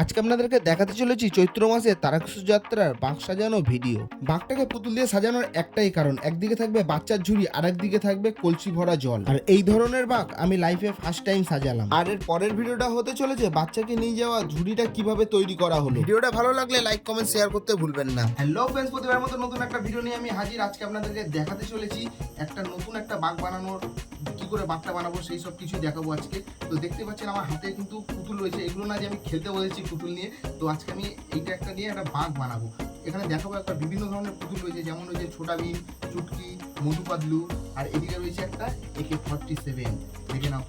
আজকে আপনাদেরকে দেখাতে চলেছি চৈত্র মাসে তারাকেশ্বর যাত্রার বাঁক সাজানো ভিডিও। বাঁকটাকে পুতুল দিয়ে সাজানোর একটাই কারণ, একদিকে থাকবে বাচ্চার ঝুড়ি আর একদিকে থাকবে কলসি ভরা জল। আর এই ধরনের বাঁক আমি লাইফে ফার্স্ট টাইম সাজালাম। আর এর পরের ভিডিওটা হতে চলেছে বাচ্চাকে নিয়ে যাওয়া ঝুড়িটা কীভাবে তৈরি করা হলো। ভিডিওটা ভালো লাগলে লাইক কমেন্ট শেয়ার করতে ভুলবেন না। হ্যালো ফ্রেন্ডস প্রতিবার মতো নতুন একটা ভিডিও নিয়ে আমি হাজির। আজকে আপনাদেরকে দেখাতে চলেছি একটা নতুন একটা বাঁক বানানোর কি করে বাঁকটা বানাবো সেই সব কিছু দেখাবো আজকে। তো দেখতে পাচ্ছেন আমার হাতে কিন্তু পুতুল রয়েছে। এগুলো না যে আমি খেলতে বলেছি পুতুল নিয়ে। তো আজকে আমি এইটা একটা নিয়ে একটা বাঁক বানাবো। এখানে দেখাবো একটা বিভিন্ন ধরনের পুতুল রয়েছে, যেমন রয়েছে ছোটা ভীম চুটকি মধু পাতলু আর এদিকে রয়েছে একটা একে ফর্টি সেভেন দেখে নাও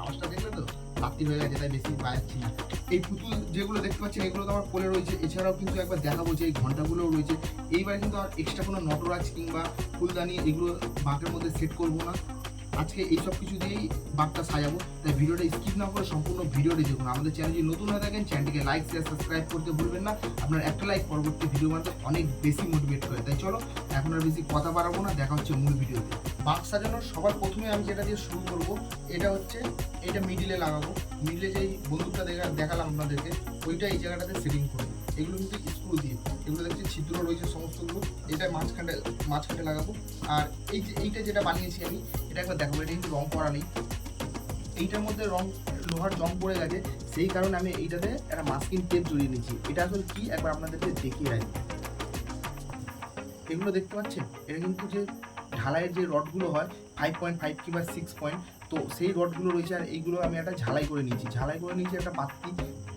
আওয়াজটা দেখলে তো রাত্রি হয়ে গেছে, তাই বেশি পাচ্ছি না। এই পুতুল যেগুলো দেখতে পাচ্ছেন, এগুলো তো আমার কোলে রয়েছে। এছাড়াও কিন্তু একবার দেখাবো যে এই ঘন্টাগুলো রয়েছে। এইবার কিন্তু আর এক্সট্রা কোনো নটরাজ কিংবা ফুলদানি এগুলো বাঁকের মধ্যে সেট করব না। আজকে এই সব কিছু দিয়েই বাঁকটা সাজাবো। তাই ভিডিওটা স্কিপ না করে সম্পূর্ণ ভিডিওটি দেখুন। আমাদের চ্যানেল নতুন হয়ে থাকেন চ্যানেলটিকে লাইক শেয়ার সাবস্ক্রাইব করতে ভুলবেন না। আপনার একটা লাইক পরবর্তী ভিডিও বানাতে অনেক বেশি মোটিভেট করে। তাই চলো, এখন আর বেশি কথা বাড়াবো না, দেখা হচ্ছে মূল ভিডিওতে বাঁক সাজানোর সবার প্রথমে আমি যেটা দিয়ে শুরু করব, এটা হচ্ছে এটা মিডিলে লাগাবো। মিডিলে যেই বন্দুকটা দেখা দেখালাম আপনাদেরকে, ওইটা এই জায়গাটাতে সেটিং করব। এগুলো কিন্তু স্ক্রু দিয়ে। এগুলো দেখছি ছিদ্র রয়েছে সমস্তগুলো। এটা মাঝখানে মাঝখানে লাগাবো। আর এই যে, এইটা যেটা বানিয়েছি আমি, এটা একবার দেখাবো। এটা কিন্তু রং করা নেই। এইটার মধ্যে রং, লোহার জং পড়ে গেছে। সেই কারণে আমি এইটাতে একটা মাস্কিং টেপ জড়িয়ে নিচ্ছি। এটা আসলে কি? একবার আপনাদেরকে দেখিয়ে রাখি। এগুলো দেখতে পাচ্ছেন? এটা কিন্তু যে ঢালাইয়ের যে রডগুলো হয় ফাইভ পয়েন্ট ফাইভ কিংবা সিক্স পয়েন্ট তো সেই রডগুলো রয়েছে। আর এইগুলো আমি একটা ঝালাই করে নিয়েছি। ঝালাই করে নিয়েছি একটা পাত্তি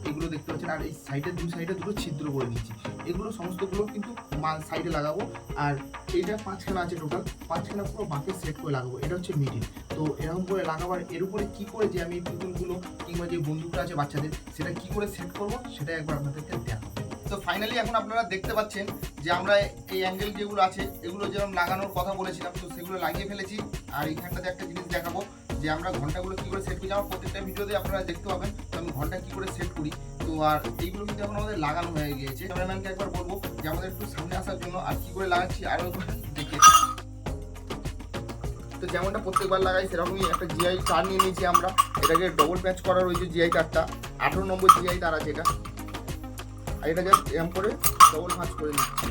এগুলো দেখতে পাচ্ছেন। আর এই সাইডের দুই সাইডে দুটো ছিদ্র করে নিয়েছি এগুলো সমস্তগুলো কিন্তু মাল সাইডে লাগাবো। আর এইটা পাঁচখানা আছে টোটাল পাঁচখানা পুরো বাঁকে সেট করে লাগাবো। এটা হচ্ছে মিডিল তো এরকম করে লাগাবার এর উপরে কি করে যে আমি পুতুলগুলো কিংবা যে বন্দুকটা আছে বাচ্চাদের, সেটা কি করে সেট করব, সেটা একবার আপনাদেরকে দেখাবো। তো ফাইনালি এখন আপনারা দেখতে পাচ্ছেন যে আমরা এই অ্যাঙ্গেল যেগুলো আছে, এগুলো যেরকম লাগানোর কথা বলেছিলাম, তো সেগুলো লাগিয়ে ফেলেছি। আর এইখানটাতে একটা জিনিস দেখাবো। যে আমরা ঘন্টাগুলো কি করে সেট করি আমার প্রত্যেকটা ভিডিওতে আপনারা দেখতে পাবেন তো আমি ঘণ্টা কি করে সেট করি। তো আর এইগুলো কিন্তু এখন আমাদের লাগানো হয়ে গিয়েছে। ক্যামেরাম্যানকে একবার বলব যে আমাদের একটু সামনে আসার জন্য আর কি করে লাগাচ্ছি আরও দেখে। তো যেমনটা প্রত্যেকবার লাগাই, সেরকমই একটা জিআই তার নিয়ে নিয়েছি আমরা। এটাকে ডবল প্যাচ করা রয়েছে জিআই তারটা আঠেরো নম্বর জিআই তার আছে এটা। আর এটা জাস্ট এম করে ডবল ভাঁজ করে নিচ্ছি।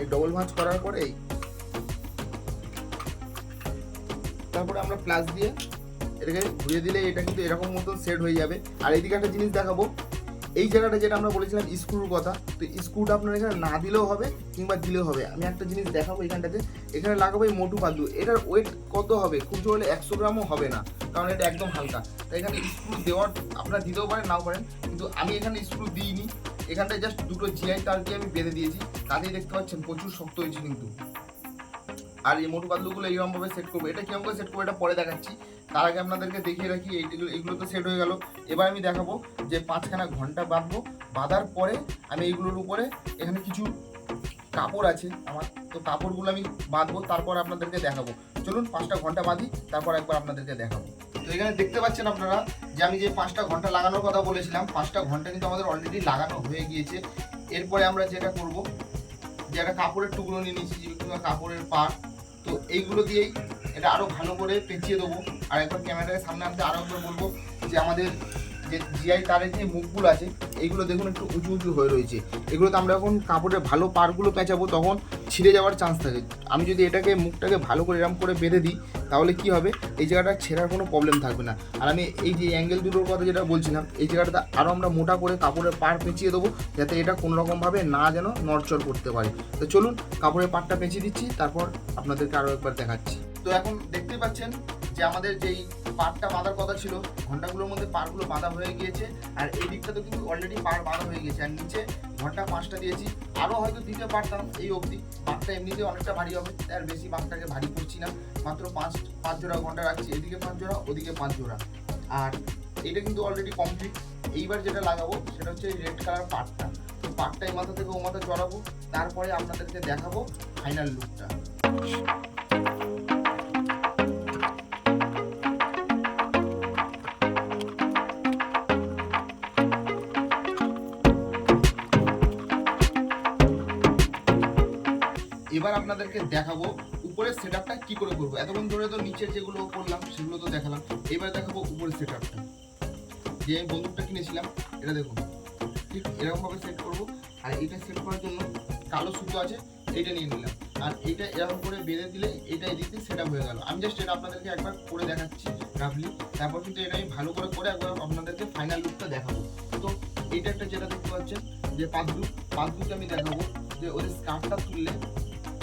এই ডবল ভাঁজ করার পরেই তারপরে আমরা প্লাস দিয়ে এটাকে ঘুরিয়ে দিলে এটা কিন্তু এরকম মতন সেট হয়ে যাবে। আর এইদিকে একটা জিনিস দেখাবো। এই জায়গাটা যেটা আমরা বলেছিলাম স্ক্রুর কথা, তো স্ক্রুটা আপনার এখানে না দিলেও হবে কিংবা দিলেও হবে। আমি একটা জিনিস দেখাবো এখানটাতে। এখানে লাগাবো এই মোটু পাদু এটার ওয়েট কত হবে? খুব জোর হলে একশো গ্রামও হবে না, কারণ এটা একদম হালকা। তাই এখানে স্ক্রু দেওয়ার আপনারা দিতেও পারেন, নাও পারেন। কিন্তু আমি এখানে স্ক্রু দিইনি। এখানটায় জাস্ট দুটো জিআই তার দিয়ে আমি বেঁধে দিয়েছি। তাতেই দেখতে পাচ্ছেন প্রচুর শক্ত হয়েছে কিন্তু। আর এই মোটু পাতলুগুলো এইরকমভাবে সেট করব। এটা কীরকম করে সেট করব এটা পরে দেখাচ্ছি। তার আগে আপনাদেরকে দেখিয়ে রাখি, এইগুলো এগুলো তো সেট হয়ে গেল। এবার আমি দেখাবো যে পাঁচখানা ঘণ্টা বাঁধবো। বাঁধার পরে আমি এইগুলোর উপরে এখানে কিছু কাপড় আছে আমার। তো কাপড়গুলো আমি বাঁধবো, তারপর আপনাদেরকে দেখাবো। চলুন পাঁচটা ঘণ্টা বাঁধি, তারপর একবার আপনাদেরকে দেখাবো। তো এখানে দেখতে পাচ্ছেন আপনারা যে আমি যে পাঁচটা ঘণ্টা লাগানোর কথা বলেছিলাম, পাঁচটা ঘণ্টা কিন্তু আমাদের অলরেডি লাগানো হয়ে গিয়েছে। এরপরে আমরা যেটা করব, যে একটা কাপড়ের টুকরো নিয়ে নিয়েছি কাপড়ের পার তো এইগুলো দিয়েই এটা আরও ভালো করে পেঁচিয়ে দেবো। আর একবার ক্যামেরার সামনে আনতে আরও একবার বলব যে আমাদের যে জিআই তারের যে মুখগুলো আছে, এইগুলো দেখুন একটু উঁচু উঁচু হয়ে রয়েছে। এগুলোতে আমরা যখন কাপড়ের ভালো পারগুলো পেঁচাবো, তখন ছিঁড়ে যাওয়ার চান্স থাকে। আমি যদি এটাকে, মুখটাকে ভালো করে এরম করে বেঁধে দিই, তাহলে কি হবে? এই জায়গাটা ছেঁড়ার কোনো প্রবলেম থাকবে না। আর আমি এই যে অ্যাঙ্গেল দুটোর কথা যেটা বলছিলাম, এই জায়গাটাতে আরও আমরা মোটা করে কাপড়ের পার পেঁচিয়ে দেবো, যাতে এটা কোনো রকমভাবে না যেন নড়চড় করতে পারে। তো চলুন, কাপড়ের পাটটা পেঁচিয়ে দিচ্ছি, তারপর আপনাদেরকে আরও একবার দেখাচ্ছি। তো এখন দেখতেই পাচ্ছেন যে আমাদের যেই পাটটা বাঁধার কথা ছিল, ঘন্টাগুলোর মধ্যে পারগুলো বাঁধা হয়ে গিয়েছে। আর এই দিকটা তো কিন্তু অলরেডি পার বাঁধা হয়ে গিয়েছে। আর নিচে ঘণ্টা পাঁচটা দিয়েছি। আরও হয়তো দিতে পারতাম এই অবধি। বাঁকটা এমনিতে অনেকটা ভারী হবে। আর বেশি বাঁকটাকে ভারী করছি না। মাত্র পাঁচ পাঁচ জোড়া ঘণ্টা রাখছি। এদিকে পাঁচ জোড়া, ওদিকে পাঁচ জোড়া। আর এটা কিন্তু অলরেডি কমপ্লিট এইবার যেটা লাগাবো, সেটা হচ্ছে রেড কালার পাটটা তো পাটটা এই মাথা থেকে ও মাথা জড়াবো তারপরে আপনাদেরকে দেখাবো ফাইনাল লুকটা এবার আপনাদেরকে দেখাবো উপরের সেট আপটা কি করে করব। এতক্ষণ ধরে তো নিচের যেগুলো করলাম, সেগুলো তো দেখালাম। এবার দেখাবো উপরের সেট আপটা যে আমি বন্দুকটা কিনেছিলাম, এটা দেখুন। ঠিক এরকমভাবে সেট করব। আর এটা সেট করার জন্য কালো সুতো আছে, এইটা নিয়ে নিলাম। আর এটা এরকম করে বেঁধে দিলে এটা এদিক দিয়ে সেট হয়ে গেল। আমি জাস্ট এটা আপনাদেরকে একবার করে দেখাচ্ছি রাফলি তারপর কিন্তু এটা আমি ভালো করে করে একবার আপনাদেরকে ফাইনাল লুকটা দেখাবো। তো এটা একটা যেটা দেখতে পাচ্ছেন, যে পাতলু পাতলুকে আমি দেখাবো। যে ওই স্কার্টটা তুললে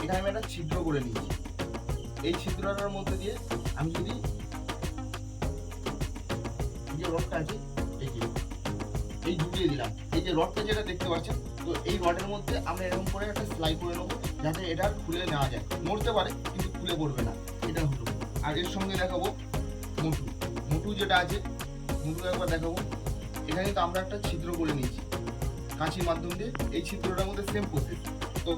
এখানে আমি একটা ছিদ্র করে নিয়েছি এই ছিদ্রটার মধ্যে দিয়ে আমি যদি যে রডটা আছে, এই যে, এই ঢুকিয়ে দিলাম। এই যে রডটা যেটা দেখতে পাচ্ছেন, তো এই রডের মধ্যে আমরা এরকম করে একটা সেলাই করে নেব, যাতে এটা খুলে নেওয়া যায়। নড়তে পারে, কিন্তু খুলে পড়বে না। এটা হলো। আর এর সঙ্গে দেখাবো মোটু। মোটু যেটা আছে, মোটু একবার দেখাবো। এখানে কিন্তু আমরা একটা ছিদ্র করে নিয়েছি। কাঁচির মাধ্যম দিয়ে। এই ছিদ্রটার মধ্যে সেম প্রসেস তো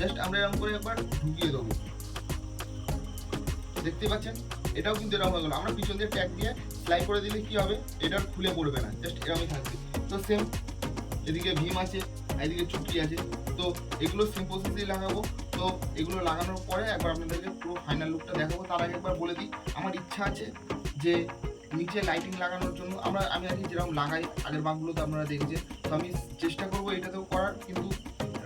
জাস্ট আমরা এরকম করে একবার ঢুকিয়ে দেবো। দেখতে পাচ্ছেন? এটাও কিন্তু এরকম হয়ে গেলো। আমরা পিছন দিয়ে ট্যাগ দিয়ে সেলাই করে দিলে কি হবে? এটা খুলে পড়বে না। জাস্ট এরকমই থাকবে। তো সেম এদিকে ভীম আছে এদিকে চুটকি আছে। তো এগুলো সেম প্রসেসেই লাগাবো। তো এগুলো লাগানোর পরে একবার আপনাদেরকে পুরো ফাইনাল লুকটা দেখাবো। তার আগে একবার বলে দিই, আমার ইচ্ছা আছে যে নিচে লাইটিং লাগানোর জন্য আমরা, আমি আগে যেরকম লাগাই, আগের বাঘগুলোতে আপনারা দেখেছেন। তো আমি চেষ্টা করব এটাতেও করার, কিন্তু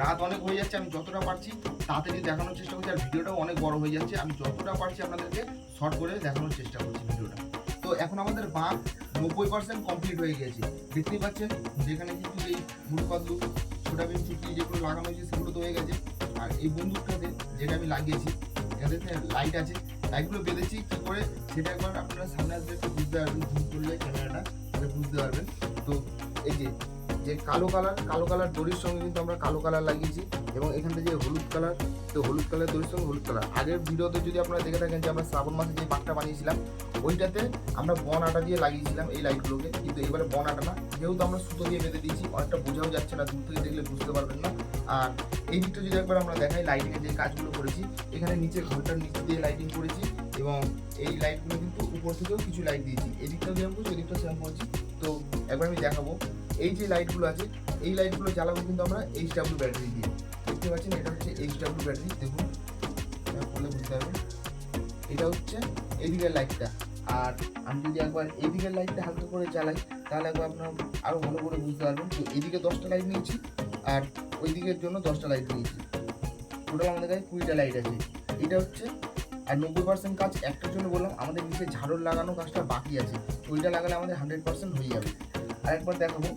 রাত অনেক হয়ে যাচ্ছে, আমি যতটা পারছি তাড়াতাড়ি দেখানোর চেষ্টা করছি, আর ভিডিওটাও অনেক বড় হয়ে যাচ্ছে, আমি যতটা পারছি আপনাদেরকে শর্ট করে দেখানোর চেষ্টা করছি ভিডিওটা। তো এখন আমাদের বাঘ নব্বই পার্সেন্ট কমপ্লিট হয়ে গেছে। দেখতেই পাচ্ছেন, যেখানে কিন্তু এই মুড়ি পাতলু ছোটা বিন চুটি যেগুলো লাগানো হয়েছে, সেগুলো তো হয়ে গেছে। আর এই বন্দুকটাতে যেটা আমি লাগিয়েছি, এটাতে লাইট আছে লাইটগুলো বেঁধেছি, কী করে সেটা একবার আপনারা সামনে আসবে একটু বুঝতে পারবেন জুম করলে ক্যামেরাটা বুঝতে পারবেন। তো এই যে যে কালো কালার কালো কালার দড়ির সঙ্গে কিন্তু আমরা কালো কালার লাগিয়েছি এবং এখানটা যে হলুদ কালার, তো হলুদ কালার দড়ির সঙ্গে হলুদ কালার। আগের ভিডিওতে যদি আপনারা দেখে থাকেন যে আমরা শ্রাবণ মাসে যে বাঘটা বানিয়েছিলাম, ওইটাতে আমরা বন আটা দিয়ে লাগিয়েছিলাম এই লাইটগুলোকে, কিন্তু এবারে বন আটা না। যেহেতু আমরা সুতো দিয়ে বেঁধে দিয়েছি, অনেকটা বোঝাও যাচ্ছে না, দূর থেকে দেখলে বুঝতে পারবেন না। আর এই দিকটা যদি একবার আমরা দেখাই লাইটিংয়ের যে কাজগুলো করেছি, এখানে নিচে ঘরটার নিচে দিয়ে লাইটিং করেছি এবং এই লাইটগুলো কিন্তু উপর থেকেও কিছু লাইট দিয়েছি। এই দিকটাও যেরকম করছি ওই দিকটাও সেরকম করছি। তো একবার আমি দেখাবো। এই যে লাইটগুলো আছে, এই লাইটগুলো জ্বালাবো কিন্তু আমরা এইচ ডাব্লিউ ব্যাটারি দিয়ে। দেখতে পাচ্ছেন, এটা হচ্ছে এইচ ডাব্লিউ ব্যাটারি দেখুন। করলে বুঝতে পারবেন এটা হচ্ছে এদিকের লাইটটা আর আমি যদি একবার এদিকের লাইটটা হালকা করে জ্বালাই, তাহলে একবার আপনার আরও ভালো করে বুঝতে পারবেন যে এদিকে দশটা লাইট নিয়েছি, আর ওই দিকের জন্য দশটা লাইট নিয়েছি। টোটাল আমাদের কাছে কুড়িটা লাইট আছে। এটা হচ্ছে, আর নব্বই পার্সেন্ট কাজ একটার জন্য বললাম, আমাদের নিচে ঝাড়র লাগানো কাজটা বাকি আছে। ওইটা লাগালে আমাদের হান্ড্রেড পার্সেন্ট হয়ে যাবে। আর একবার দেখাবো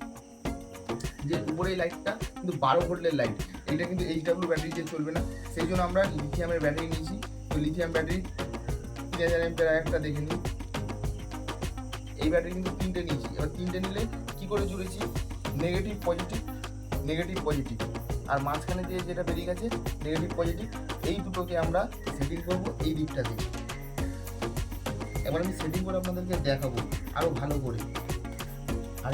যে উপরে লাইটটা কিন্তু বারো ভোল্টের লাইট এইটা কিন্তু এইচ ডাব্লিউ ব্যাটারি দিয়ে চলবে না। সেই জন্য আমরা লিথিয়ামের ব্যাটারি নিয়েছি। তো লিথিয়াম ব্যাটারি তিন হাজার এমপের একটা দেখে নিই। এই ব্যাটারি কিন্তু তিনটে নিয়েছি। এবার তিনটে নিলে কি করে জুড়েছি? নেগেটিভ পজিটিভ নেগেটিভ পজিটিভ আর মাঝখানে দিয়ে যেটা বেরিয়ে গেছে নেগেটিভ পজিটিভ এই দুটোকে আমরা সেটিং করব এই দিকটাতে এবার আমি সেটিং করে আপনাদেরকে দেখাবো আরও ভালো করে।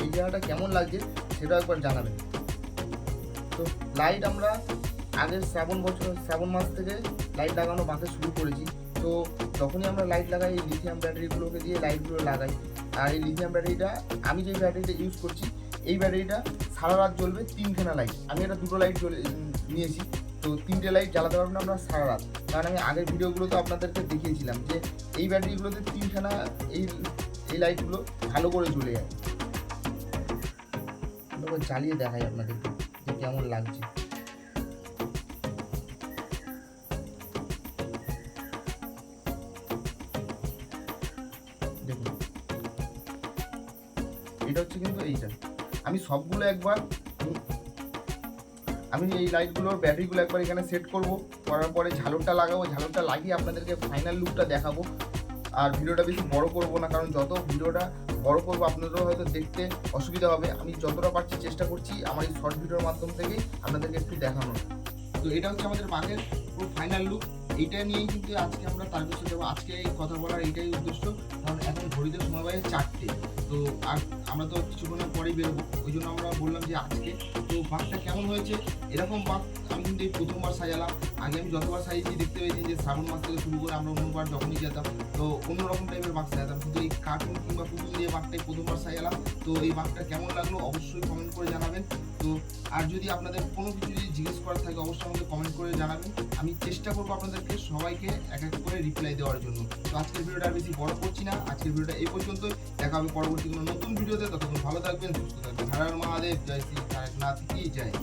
এই জায়গাটা কেমন লাগছে সেটাও একবার জানাবেন। তো লাইট আমরা আগের শ্রাবণ বছর, শ্রাবণ মাস থেকে লাইট লাগানো বাঁকে শুরু করেছি। তো যখনই আমরা লাইট লাগাই, এই লিথিয়াম ব্যাটারিগুলোকে দিয়ে লাইটগুলো লাগাই। আর এই লিথিয়াম ব্যাটারিটা আমি যে ব্যাটারিটা ইউজ করছি, এই ব্যাটারিটা সারা রাত জ্বলবে তিনখানা লাইট আমি এটা দুটো লাইট নিয়েছি। তো তিনটে লাইট জ্বালাতে পারব না আমরা সারা রাত। কারণ আমি আগের ভিডিওগুলোতে আপনাদেরকে দেখিয়েছিলাম যে, এই ব্যাটারিগুলোতে তিনখানা এই এই লাইটগুলো ভালো করে জ্বলে যায়। একবার জ্বালিয়ে দেখাই আপনাদেরকে যে কেমন লাগছে। এটা হচ্ছে কিন্তু এইটা। আমি সবগুলো একবার আমি এই লাইটগুলোর ব্যাটারিগুলো একবার এখানে সেট করব, করার পরে ঝালরটা লাগাবো, ঝালরটা লাগিয়ে আপনাদেরকে ফাইনাল লুকটা দেখাবো। আর ভিডিওটা বেশি বড় করব না, কারণ যত ভিডিওটা বড় করব, আপনাদেরও হয়তো দেখতে অসুবিধা হবে। আমি যতটা পারছি চেষ্টা করছি আমার এই শর্ট ভিডিওর মাধ্যম থেকেই আপনাদেরকে একটু দেখানোর। তো এটা হচ্ছে আমাদের বাঘের পুরো ফাইনাল লুক এইটা নিয়েই কিন্তু আজকে আমরা তার বিষয়ে যাব। আজকে এই কথা বলার এইটাই উদ্দেশ্য। কারণ এখন ঘড়িতে সময় বাজে চারটে। তো আর আমরা তো কিছুক্ষণের পরেই বেরোবো। ওই জন্য আমরা বললাম যে আজকে তো বাঘটা কেমন হয়েছে? এরকম বাঘ আমি কিন্তু এই প্রথমবার সাজালাম। আগে আমি যতবার সাজিয়েছি দেখতে পেয়েছি যে শ্রাবণ মাস থেকে শুরু করে আমরা অন্যবার যখনই যেতাম, তো অন্যরকম টাইপের বাঘ সাজাতাম। কিন্তু এই কার্টুন কিংবা পুতুল দিয়ে বাঘটাই প্রথমবার সাজালাম। তো এই বাঘটা কেমন লাগল অবশ্যই কমেন্ট করে জানাবেন। তো আর যদি আপনাদের কোনো কিছু যদি জিজ্ঞেস করার থাকে অবশ্যই আমাকে কমেন্ট করে জানাবেন। আমি চেষ্টা করব আপনাদেরকে সবাইকে এক এক করে রিপ্লাই দেওয়ার জন্য। তো আজকের ভিডিওটা আর বেশি বড় করছি না। আজকের ভিডিওটা এই পর্যন্তই। দেখা হবে পরবর্তী কোনো নতুন ভিডিওতে। ততক্ষণ ভালো থাকবেন, সুস্থ থাকবেন। হারার মহাদেব। জয় শ্রী নাথ কি জয়?